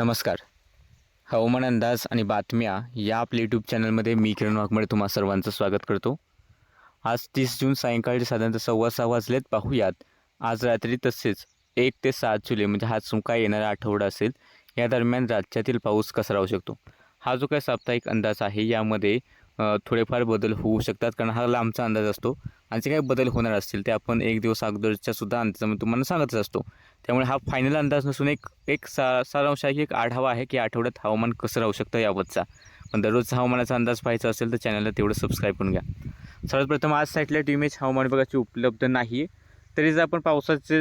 नमस्कार. हवामान अंदाज आणि बातम्या या आपल्या यूट्यूब चॅनलमध्ये मी किरण वाघमडे तुम्हा सर्वांचं स्वागत करतो. आज तीस जून सायंकाळी साधारणतः सव्वा सहा वाजलेत. पाहूयात. आज रात्री तसेच एक ते सात जुलै म्हणजे हा जो काय येणारा आठवडा असेल. या दरम्यान राज्यातील पाऊस कसा राहू शकतो? हा जो काय साप्ताहिक अंदाज आहे यामध्ये थोडेफार बदल होऊ शकतात कारण हा लांबचा अंदाज असतो. आणि जे काही बदल होणार असतील ते आपण एक दिवस अगोदरच्या सुद्धा अंदाजामध्ये तुम्हाला सांगतच असतो. त्यामुळे हा फायनल अंदाज नसून एक एक सा सारांश आहे की एक आढावा आहे की आठवड्यात हवामान कसं राहू शकतं याबद्दलचा पण दररोजचा हवामानाचा अंदाज पाहायचा असेल तर चॅनलला तेवढं सबस्क्राईब करून घ्या. सर्वात प्रथम आज सॅटेलाईट इमेज हवामान विभागाची उपलब्ध नाही तरी जर आपण पावसाचे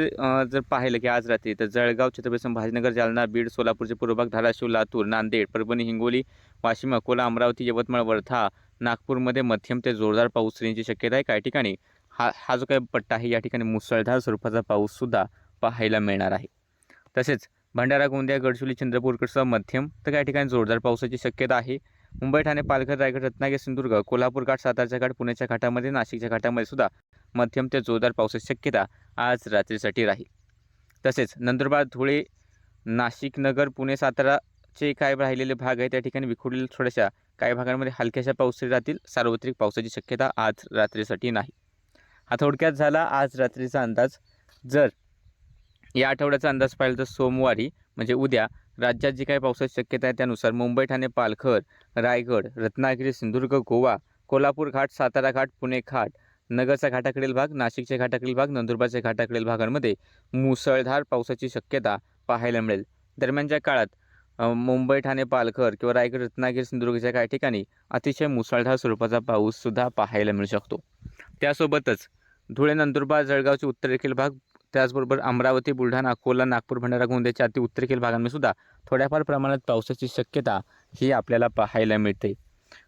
जर पाहिलं की आज रात्री तर जळगाव छत्रपती संभाजीनगर जालना बीड सोलापूरचे पूर्व भाग धाराशिव लातूर नांदेड परभणी हिंगोली वाशिम अकोला अमरावती यवतमाळ वर्धा नागपूरमध्ये मध्यम ते जोरदार पाऊस येण्याची शक्यता आहे. काही ठिकाणी हा हा जो काही पट्टा आहे या ठिकाणी मुसळधार स्वरूपाचा पाऊससुद्धा पाहायला मिळणार आहे. तसेच भंडारा गोंदिया गडचिरोली चंद्रपूरकडसह मध्यम तर काही ठिकाणी जोरदार पावसाची शक्यता आहे. मुंबई ठाणे पालघर रायगड रत्नागिरी सिंधुदुर्ग कोल्हापूर घाट सातारच्या घाट पुण्याच्या घाटामध्ये नाशिकच्या घाटामध्ये सुद्धा मध्यम ते जोरदार पावसाची शक्यता आज रात्रीसाठी राहील. तसेच नंदुरबार धुळे नाशिक नगर पुणे साताराचे काय राहिलेले भाग आहे त्या ठिकाणी विखुरलेल्या थोड्याशा काही भागांमध्ये हलक्याशा पावसाळी राहतील. सार्वत्रिक पावसाची शक्यता आज रात्रीसाठी नाही. हा थोडक्यात झाला आज रात्रीचा अंदाज. जर या आठवड्याचा अंदाज पाहिला तर सोमवारी म्हणजे उद्या राज्यात जी काही पावसाची शक्यता आहे त्यानुसार मुंबई ठाणे पालघर रायगड रत्नागिरी सिंधुदुर्ग गोवा कोल्हापूर घाट सातारा घाट पुणे घाट नगरचा घाटाकडील भाग नाशिकच्या घाटाकडील भाग नंदुरबारच्या घाटाकडील भागांमध्ये मुसळधार पावसाची शक्यता पाहायला मिळेल. दरम्यानच्या काळात मुंबई ठाणे पालघर किंवा रायगड रत्नागिरी सिंधुदुर्गच्या काही ठिकाणी अतिशय मुसळधार स्वरूपाचा पाऊससुद्धा पाहायला मिळू शकतो. त्यासोबतच धुळे नंदुरबार जळगावचे उत्तरेखील भाग त्याचबरोबर अमरावती बुलढाणा अकोला नागपूर भंडारा गोंदियाच्या अति उत्तरेखील भागांमध्ये सुद्धा थोड्याफार प्रमाणात पावसाची शक्यता ही आपल्याला पाहायला मिळते.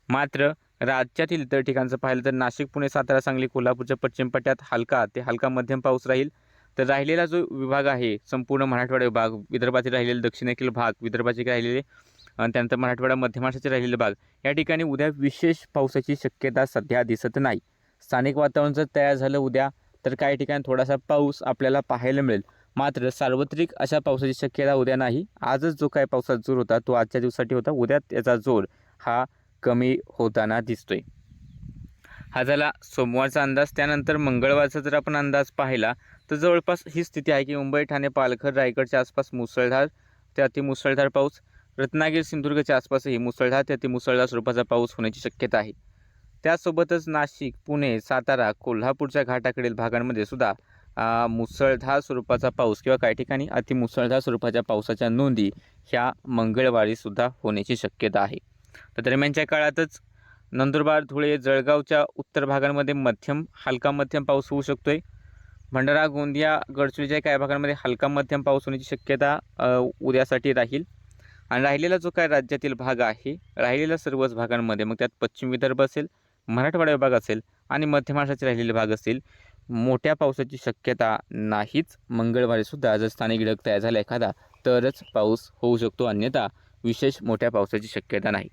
मात्र राज्यातील इतर ठिकाणचं पाहिलं तर नाशिक पुणे सातारा सांगली कोल्हापूरच्या पश्चिम पट्ट्यात हलका ते हलका मध्यम पाऊस राहील. तर राहिलेला जो विभाग आहे संपूर्ण मराठवाडा विभाग विदर्भातील राहिलेले दक्षिणेतील भाग विदर्भाचे राहिलेले आणि त्यानंतर मराठवाडा मध्य महाराष्ट्राचे राहिलेले भाग या ठिकाणी उद्या विशेष पावसाची शक्यता सध्या दिसत नाही. स्थानिक वातावरण जर तयार झालं उद्या तर काही ठिकाणी थोडासा पाऊस आपल्याला पाहायला मिळेल. मात्र सार्वत्रिक अशा पावसाची शक्यता उद्या नाही. आजच जो काय पावसाचा जोर होता तो आजच्या दिवसासाठी होता. उद्या त्याचा जोर हा कमी होताना दिसतोय. हा झाला सोमवारचा अंदाज. त्यानंतर मंगळवारचा जर आपण अंदाज पाहिला तर जवळपास ही स्थिती आहे की मुंबई ठाणे पालघर रायगडच्या आसपास मुसळधार ते अति मुसळधार पाऊस. रत्नागिरी सिंधुदुर्गच्या आसपासही मुसळधार ते अति मुसळधार स्वरूपाचा पाऊस होण्याची शक्यता आहे. त्यासोबतच नाशिक पुणे सातारा कोल्हापूरच्या घाटाकडील भागांमध्ये सुद्धा मुसळधार स्वरूपाचा पाऊस किंवा काही ठिकाणी अतिमुसळधार स्वरूपाच्या पावसाच्या नोंदी ह्या मंगळवारीसुद्धा होण्याची शक्यता आहे. तर दरम्यानच्या काळातच नंदुरबार धुळे जळगावच्या उत्तर भागांमध्ये मध्यम हलका मध्यम पाऊस होऊ शकतोय. भंडारा गोंदिया गडचिरोलीच्या काही भागांमध्ये हलका मध्यम पाऊस होण्याची शक्यता उद्यासाठी राहील. आणि राहिलेला जो काय राज्यातील भाग आहे राहिलेल्या सर्वच भागांमध्ये मग त्यात पश्चिम विदर्भ असेल मराठवाडा विभाग असेल आणि मध्य महाराष्ट्राचे राहिलेले भाग असतील मोठ्या पावसाची शक्यता नाहीच. मंगळवारीसुद्धा जर स्थानिक ढग तयार झाला एखादा तरच पाऊस होऊ शकतो. अन्यथा विशेष मोठ्या पावसाची शक्यता नाही.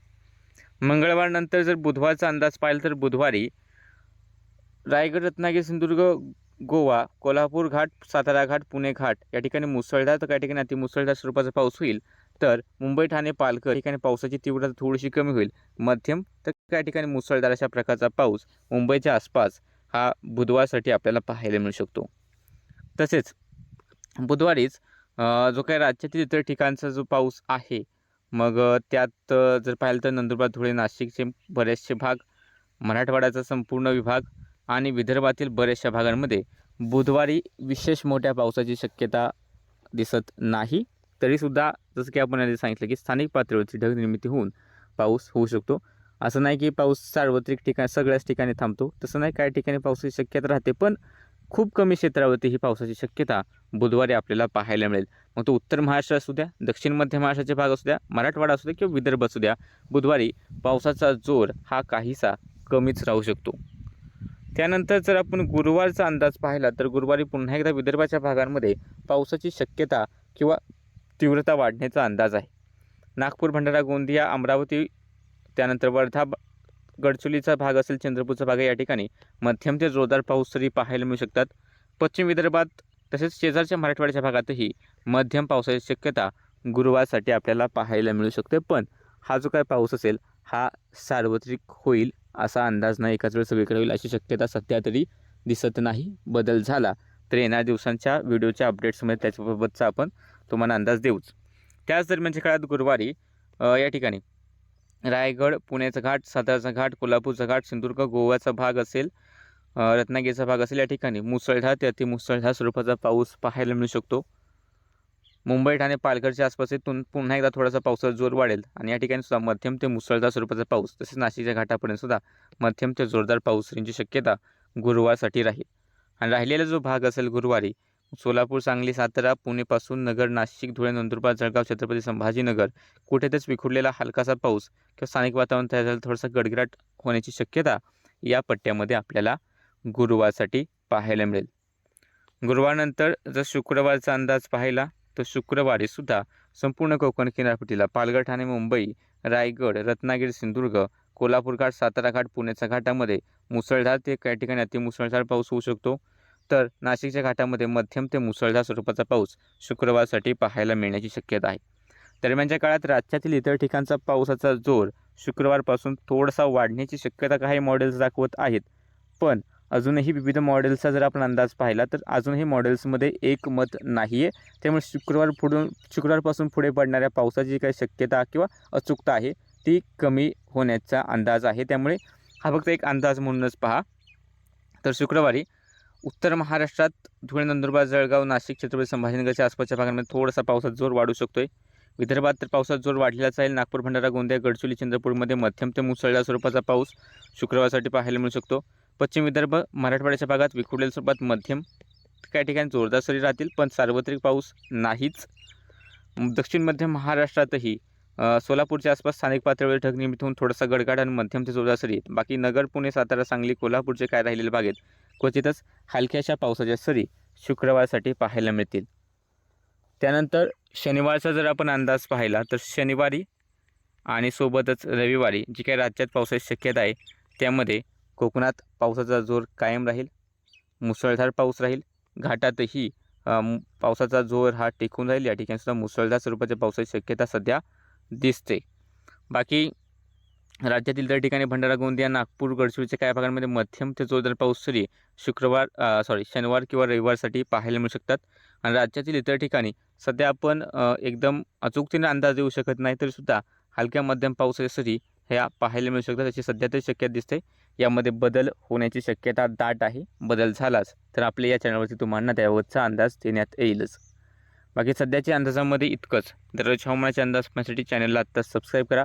मंगळवारनंतर जर बुधवारचा अंदाज पाहिला तर बुधवारी रायगड रत्नागिरी सिंधुदुर्ग गोवा कोल्हापूर घाट सातारा घाट पुणे घाट या ठिकाणी मुसळधार तर काही ठिकाणी अतिमुसळधार स्वरूपाचा पाऊस होईल. तर मुंबई ठाणे पालघर ठिकाणी पावसाची तीव्रता थोडीशी कमी होईल. मध्यम तर काही ठिकाणी मुसळधार अशा प्रकारचा पाऊस मुंबईच्या आसपास हा बुधवारसाठी आपल्याला पाहायला मिळू शकतो. तसेच बुधवारीच जो काही राज्यातील इतर ठिकाणचा जो पाऊस आहे मग त्यात जर पाहिलं तर नंदुरबार धुळे नाशिकचे बरेचसे भाग मराठवाड्याचा संपूर्ण विभाग आणि विदर्भातील बऱ्याचशा भागांमध्ये बुधवारी विशेष मोठ्या पावसाची शक्यता दिसत नाही. तरीसुद्धा जसं की आपण आधी सांगितलं की स्थानिक पातळीवरची ढग निर्मिती होऊन पाऊस होऊ शकतो. असं नाही की पाऊस सार्वत्रिक ठिकाण सगळ्याच ठिकाणी थांबतो. तसं नाही काही ठिकाणी पावसाची शक्यता राहते. पण खूप कमी क्षेत्रावरती ही पावसाची शक्यता बुधवारी आपल्याला पाहायला मिळेल. मग तो उत्तर महाराष्ट्र असू द्या दक्षिण मध्य महाराष्ट्राचे भाग असू द्या मराठवाडा असू द्या किंवा विदर्भ असू द्या बुधवारी पावसाचा जोर हा काहीसा कमीच राहू शकतो. त्यानंतर जर आपण गुरुवारचा अंदाज पाहिला तर गुरुवारी पुन्हा एकदा विदर्भाच्या भागांमध्ये पावसाची शक्यता किंवा तीव्रता वाढण्याचा अंदाज आहे. नागपूर भंडारा गोंदिया अमरावती त्यानंतर वर्धा गडचोलीचा भाग असेल चंद्रपूरचा भाग आहे या ठिकाणी. मध्यम ते जोरदार पाऊस तरी पाहायला मिळू शकतात. पश्चिम विदर्भात तसेच शेजारच्या मराठवाड्याच्या भागातही मध्यम पावसाची शक्यता गुरुवारसाठी आपल्याला पाहायला मिळू शकते. पण हा जो काय पाऊस असेल हा सार्वत्रिक होईल असा अंदाज नाही. एकाच वेळेस सगळीकडे होईल अशी शक्यता सध्या तरी दिसत नाही. बदल झाला तर येणाऱ्या दिवसांच्या व्हिडिओच्या अपडेट्समध्ये त्याच्याबाबतचा आपण तुम्हाला अंदाज देऊच. त्याच दरम्यानच्या काळात गुरुवारी या ठिकाणी रायगड पुण्याचा घाट साताराचा घाट कोल्हापूरचा घाट सिंधुदुर्ग गोव्याचा भाग असेल रत्नागिरीचा भाग असेल या ठिकाणी मुसळधार ते अतिमुसळधार स्वरूपाचा पाऊस पाहायला मिळू शकतो. मुंबई ठाणे पालघरच्या आसपास इथून पुन्हा एकदा थोडासा पावसाचा जोर वाढेल आणि या ठिकाणी सुद्धा मध्यम ते मुसळधार स्वरूपाचा पाऊस तसेच नाशिकच्या घाटापर्यंत सुद्धा मध्यम ते जोरदार पाऊस येण्याची शक्यता गुरुवारसाठी राहील. आणि राहिलेला जो भाग असेल गुरुवारी सोलापूर सांगली सातारा पुणेपासून नगर नाशिक धुळे नंदुरबार जळगाव छत्रपती संभाजीनगर कुठेतच विखुरलेला हलकासा पाऊस किंवा स्थानिक वातावरण तयार झालं थोडासा गडगडाट होण्याची शक्यता या पट्ट्यामध्ये आपल्याला गुरुवारसाठी पाहायला मिळेल. गुरुवारनंतर जर शुक्रवारचा अंदाज पाहिला तर शुक्रवारी सुद्धा संपूर्ण कोकण किनारपट्टीला पालघर ठाणे मुंबई रायगड रत्नागिरी सिंधुदुर्ग कोल्हापूर घाट सातारा घाट पुण्याच्या घाटामध्ये मुसळधार ते काही ठिकाणी अतिमुसळधार पाऊस होऊ शकतो. तर नाशिकच्या घाटामध्ये मध्यम ते मुसळधार स्वरूपाचा पाऊस शुक्रवारसाठी पाहायला मिळण्याची शक्यता आहे. दरम्यानच्या काळात राज्यातील इतर ठिकाणचा पावसाचा जोर शुक्रवारपासून थोडासा वाढण्याची शक्यता काही मॉडेल्स दाखवत आहेत. पण अजूनही विविध मॉडेल्सचा जर आपण अंदाज पाहिला तर अजूनही मॉडेल्समध्ये एक मत नाही आहे त्यामुळे शुक्रवार पुढून शुक्रवारपासून पुढे पडणाऱ्या पावसाची काही शक्यता किंवा अचूकता आहे ती कमी होण्याचा अंदाज आहे. त्यामुळे हा फक्त एक अंदाज म्हणूनच पहा. तर शुक्रवारी उत्तर महाराष्ट्रात धुळे नंदुरबार जळगाव नाशिक छत्रपती संभाजीनगरच्या आसपासच्या भागांमध्ये थोडासा पावसाचा जोर वाढू शकतो आहे विदर्भात तर पावसाचा जोर वाढलेलाच आहे नागपूर भंडारा गोंदिया गडचिरोली चंद्रपूरमध्ये मध्यम ते मुसळधार स्वरूपाचा पाऊस शुक्रवारसाठी पाहायला मिळू शकतो. पश्चिम विदर्भ मराठवाड्याच्या भागात विखुरलेल्या स्वरूपात मध्यम काही ठिकाणी जोरदार सरी राहतील पण सार्वत्रिक पाऊस नाहीच. दक्षिण मध्य महाराष्ट्रातही सोलापूरच्या आसपास स्थानिक पातळीवर ढग निर्मित होऊन थोडासा गडगाड आणि मध्यम ते जोरदार सरी आहेत. बाकी नगर पुणे सातारा सांगली कोल्हापूरचे काय राहिलेले भाग आहेत क्वचितच हलक्याशा पावसाच्या सरी शुक्रवारसाठी पाहायला मिळतील. त्यानंतर शनिवारचा जर आपण अंदाज पाहिला तर शनिवारी आणि सोबतच रविवारी जी काही राज्यात पावसाची शक्यता आहे त्यामध्ये कोकणात पावसाचा जोर कायम राहील मुसळधार पाऊस राहील घाटातही पावसाचा जोर हा टिकून राहील. या ठिकाणीसुद्धा मुसळधार स्वरूपाच्या पावसाची शक्यता सध्या दिसते. बाकी राज्यातील इतर ठिकाणी भंडारा गोंदिया नागपूर गडचिरोलीच्या काही भागांमध्ये मध्यम ते जोरदार पाऊस सरी शुक्रवार सॉरी शनिवार किंवा रविवारसाठी पाहायला मिळू शकतात. आणि राज्यातील इतर ठिकाणी सध्या आपण एकदम अचूकतेने अंदाज देऊ शकत नाही तरी सुद्धा हलक्या मध्यम पावसाच्या सरी ह्या पाहायला मिळू शकतात. अशी सध्या तरी शक्यता दिसते. यामध्ये बदल होण्याची शक्यता दाट आहे. बदल झालाच तर आपल्या या चॅनलवरती तुम्हाला त्याबाबतचा अंदाज देण्यात येईलच. बाकी सध्याच्या अंदाजामध्ये इतकंच. दररोज हवामानाचे अंदाज पाहण्यासाठी चॅनलला आत्ताच सबस्क्राईब करा.